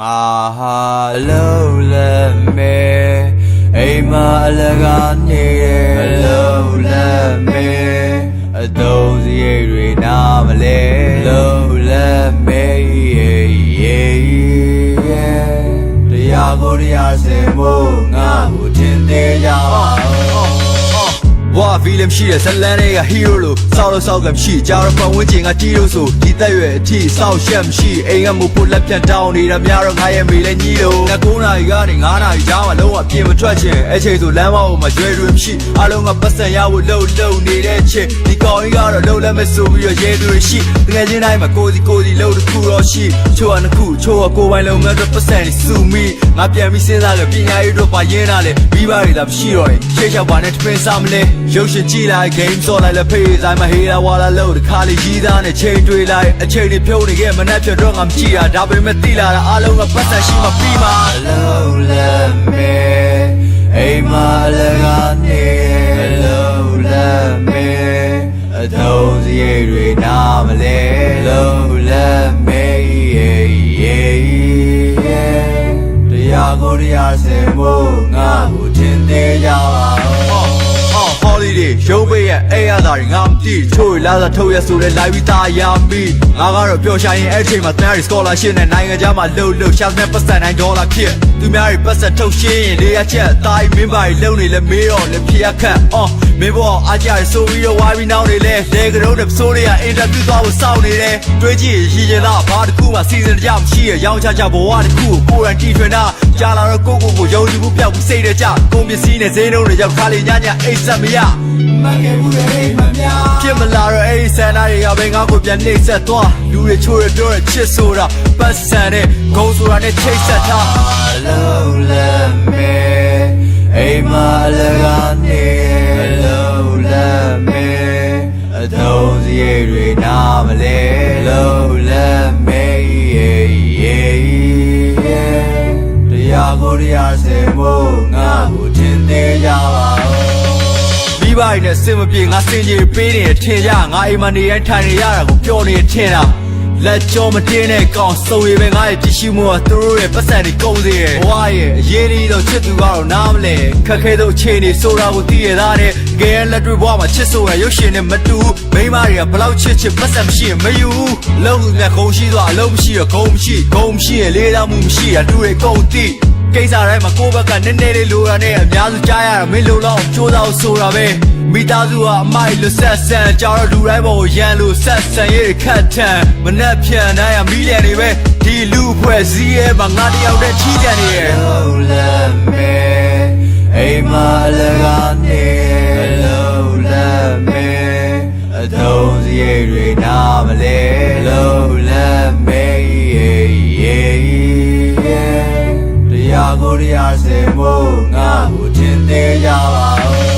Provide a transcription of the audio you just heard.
ငါဟာလုံးလက်မဲအိမ်မအလကနေအလုံးလက်မဲအတုံးစရိတ်တွေနားမလဲလုံးလက်မဲတရားကိုတရားစင်မို့ငါ့ ဘွာဗီလမ်ရှိတဲ့ဇလန်တွေကဟီးရိုလို့စောက်လို့စောက်ကမရှိကြာတော့ပတ်ဝန်းကျင်ကတီးလို့ဆိုဒီသက်ရွယ်အထိစောက်ရှက်မရှိအိမ်ကမို့ပိုလက်ပြန်တောင်းနေတာများတော့ငါရဲ့မေလဲညီလို့ငါ9နာရီကနေ9နာရီကြားမှာလုံးဝပြင်မထွက်ချင်အဲ့ချိန်ဆိုလမ်းမပေါ်မှာရွယ်ရွယ်မရှိအားလုံးကပတ်စံရဖို့လှုပ်လှုပ်နေတဲ့ချိန်ဒီကောင်ကြီးကတော့လှုပ်လက်မဲ့ဆိုပြီးတော့ရဲသူတွေရှိတကယ်ချင်းတိုင်းမှာကိုစီကိုစီလှုပ်တစ်ခုတော့ရှိချိုးကနှစ်ခုချိုးကကိုယ်ပိုင်လုံငန်းတော့ပတ်စံနေစုမိငါပြန်ပြီးစဉ်းစားကြပညာရေးတော့ပါရင်းလာလေမိဘတွေသာမရှိတော့ရင်ရှေ့ချောက်ပါနဲ့တပင်းစားမလဲရုပ်ရှင်ကြည့်လိုက် game စောလိုက်လဲဖေးဆိုင်မှာဟေးလာဝါလာလို့တခါလေးကြီးသားနဲ့ချိန်တွေးလိုက်အချိန်တွေဖြုံးနေခဲ့မနှက်ပြတော့ငါမကြည့်တာဒါပေမဲ့သိလာတာအားလုံးကပတ်စံရှိမှပြီးမှလုံးလက်မဲအိမ်မလကနေလုံးလက်မဲအထုံးစရိတ်တွေနားမလဲလုံးလက်မဲတရားကိုတရားစင်မို့ငါ့ကိုတင်သေးကြပါ အော် holiday ရုပ်ပိတ်ရဲ့အဲ့ရတာတွေငါမသိချိုးလာသာထုတ်ရဆိုတဲ့ live သားရပြီငါကတော့ပျော်ရှာရင်အဲ့ချိန်မှာ theory scholarship နဲ့နိုင်ငံခြားမှာလှုပ်လှုပ်ရှာမဲ့ပတ်စံတိုင်းဒေါ်လာဖြစ်သူများတွေပတ်စံထုတ်ရှင်းရင်လေးရချက်အသားကြီးမင်းပါတွေလုံနေလဲမေးတော့လဲဖြစ်ရခက်အော်မင်းဘောအားကြရဆိုပြီးတော့ဝိုင်းပြီးနောက်နေလဲလေကရုံးနဲ့ပစိုးတွေကအင်တာဗျူးသွားဖို့စောင့်နေတယ်တွေးကြည့်ရည်ရင်သားဘာတစ်ခုမှစီစဉ်ကြမရှိရရောင်းချကြဘဝတစ်ခုကိုကိုယ်တိုင်တီထွင်တာ ကြားလာတော့ကိုကိုကိုယုံကြည်မှုပြောက်ပြီးစိတ်တကြကုန်ပစ္စည်းနဲ့ဈေးနှုန်းတွေကြောင့်ခါလေးညညအိတ်ဆက်မရမကဲဘူးရဲ့မများဖြစ်မလာတော့အဲ့ဒီဆန္ဒတွေကပဲငါ့ကိုပြန်နှိမ့်ဆက်သွားလူတွေချိုးရပြောရချစ်ဆိုတာပတ်စံတဲ့ဂုံဆိုတာနဲ့ချိတ်ဆက်ထားအလုံးလက်မဲအိမ်မအလကနေ တွေနဲ့စင်မပြေငါစင်ကြီးပေးနေထင်ကြငါအိမ်မနေရင်ထိုင်နေရတာကိုပြောနေထင်တာလက်ကြောမတင်းတဲ့ကောင်စုံရည်ပဲငါရဲ့ကြည့်ရှုမှုကသူတို့ရဲ့ပတ်စံတွေကုန်စေတယ်ဘဝရဲ့အရေးကြီးတော့ချစ်သူကတော့နားမလဲခက်ခဲသောအခြေအနေဆိုတာကိုသိရတာနဲ့ငယ်လက်တွေဘဝမှာချစ်ဆိုရရုပ်ရှင်နဲ့မတူမိန်းမတွေကဘလောက်ချစ်ချစ်ပတ်စံမရှိရင်မယူလုံးသူမြတ်ခုံရှိသွားအလုံးမရှိရခုံမရှိခုံမရှိရင်လေးသားမှုမရှိရတူတွေကုန်တိကိစ္စတိုင်းမှာကိုယ့်ဘက်ကနည်းနည်းလေးလိုတာနဲ့အများစုကြားရတာမင်းလိုတော့ကြိုးစားအောင်ဆိုတာပဲ မိသားစုကအမိုက်လို့ဆက်ဆန်ကြောက်တော့လူတိုင်းပေါ်ကိုရန်လို့ဆက်ဆန်ရေးခတ်ထန်မနှက်ဖြန်တိုင်းကမီးလျံတွေပဲဒီလူဖွဲ့စည်းရဲ့မှာငါတယောက်တည်းချီးကြံနေရဲ့လုံးလက်မဲအိမ်မလကနေလုံးလက်မဲအထုံးစရိတ်တွေနားမလဲလုံးလက်မဲတရားကိုတရားစင်မို့ငါ့ကိုတင်သေးကြပါဦး